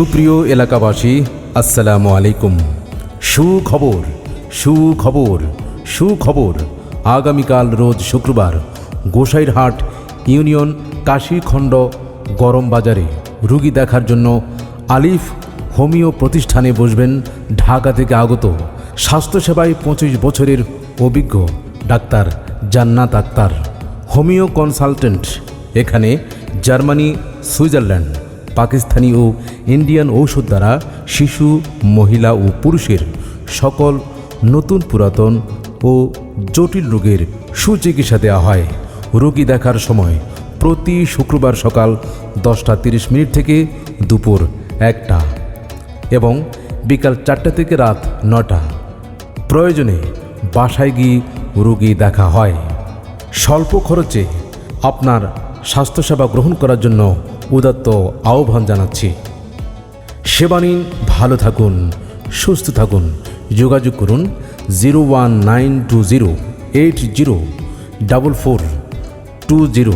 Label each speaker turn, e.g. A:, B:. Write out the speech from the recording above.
A: সুপ্রিয় এলাকাবাসী, আসসালামু আলাইকুম। সুখবর সুখবর সুখবর। আগামীকাল রোজ শুক্রবার গোসাইরহাট ইউনিয়ন কাশীখণ্ড গরম বাজারে রুগী দেখার জন্য আলিফ হোমিও প্রতিষ্ঠানে বসবেন ঢাকা থেকে আগত স্বাস্থ্যসেবায় পঁচিশ বছরের অভিজ্ঞ doctor Jannat Akter. Homeo consultant, এখানে জার্মানি, সুইজারল্যান্ড। পাকিস্তানি ও ইন্ডিয়ান ঔষধ দ্বারা শিশু, মহিলা ও পুরুষের সকল নতুন পুরাতন ও জটিল রোগের সুচিকিৎসা দেওয়া হয়। রোগী দেখার সময় প্রতি শুক্রবার সকাল দশটা তিরিশ মিনিট থেকে দুপুর একটা এবং বিকাল চারটা থেকে রাত নটা প্রয়োজনে বাসায় গিয়ে রোগী দেখা হয়। স্বল্প খরচে আপনার স্বাস্থ্যসেবা গ্রহণ করার জন্য উদাত্ত আহ্বান জানাচ্ছি। সেবা নিন, ভালো থাকুন, সুস্থ থাকুন। যোগাযোগ করুন zero one nine two zero eight zero double four two zero.